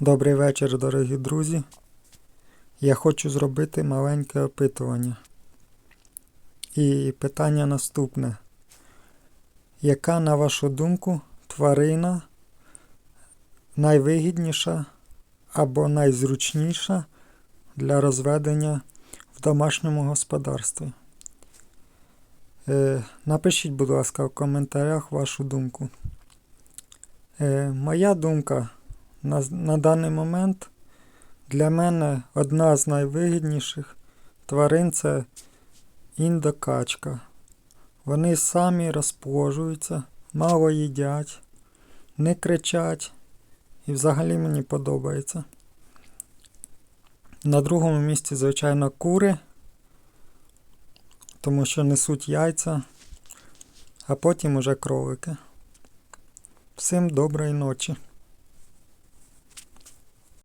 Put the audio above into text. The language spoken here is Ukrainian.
Добрий вечір, дорогі друзі. Я хочу зробити маленьке опитування. І питання наступне. Яка, на вашу думку, тварина найвигідніша або найзручніша для розведення в домашньому господарстві? Е, напишіть, будь ласка, в коментарях вашу думку. Е, моя думка на, на даний момент для мене одна з найвигідніших тварин це індокачка. Вони самі розплоджуються, мало їдять, не кричать і взагалі мені подобається. На другому місці, звичайно, кури, тому що несуть яйця, а потім уже кролики. Всім доброї ночі.